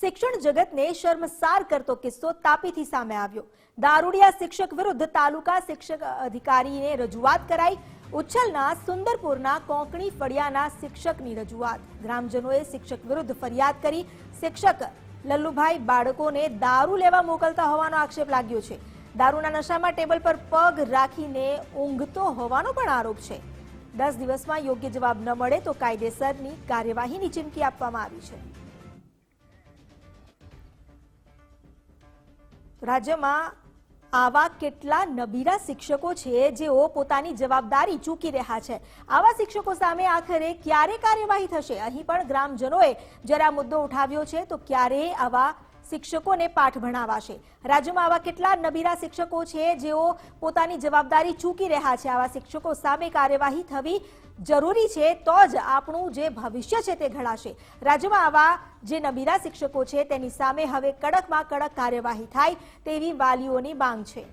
શિક્ષણ જગતને શર્મસાર કરતો કિસ્સો તાપીથી સામે આવ્યો. દારૂડિયા શિક્ષક વિરુદ્ધ તાલુકા શિક્ષક અધિકારીને રજૂઆત કરાઈ. ઉચ્છલના સુંદરપુરના કોંકણી ફળિયાના શિક્ષકની રજૂઆત. ગ્રામજનોએ શિક્ષક વિરુદ્ધ ફરિયાદ કરી. શિક્ષક લલ્લુભાઈ બાળકોને દારૂ લેવા મોકલતા હોવાનો આક્ષેપ લાગ્યો છે. દારૂના નશામાં ટેબલ પર પગ રાખીને ઊંઘતો હોવાનો પણ આરોપ છે. દસ દિવસમાં યોગ્ય જવાબ ન મળે તો કાયદેસરની કાર્યવાહીની ચીમકી આપવામાં આવી છે. રાજ્યમાં આવા કેટલા નબીરા શિક્ષકો છે જેઓ પોતાની જવાબદારી ચૂકી રહ્યા છે? આવા શિક્ષકો સામે આખરે ક્યારે કાર્યવાહી થશે? અહીં પણ ગ્રામજનોએ જ્યારે આ મુદ્દો ઉઠાવ્યો છે, તો ક્યારે આવા શિક્ષકોને પાઠ ભણાવાશે. રાજ્યમાં આવા કેટલા નબીરા શિક્ષકો છે, જેઓ પોતાની જવાબદારી ચૂકી રહ્યા છે? આવા શિક્ષકો સામે કાર્યવાહી થવી જરૂરી છે તો જ આપણું જે ભવિષ્ય છે તે ઘડાશે. રાજ્યમાં આવા જે નબીરા શિક્ષકો છે, તેની સામે હવે કડકમાં કડક કાર્યવાહી થાય તેવી વાલીઓની માંગ છે.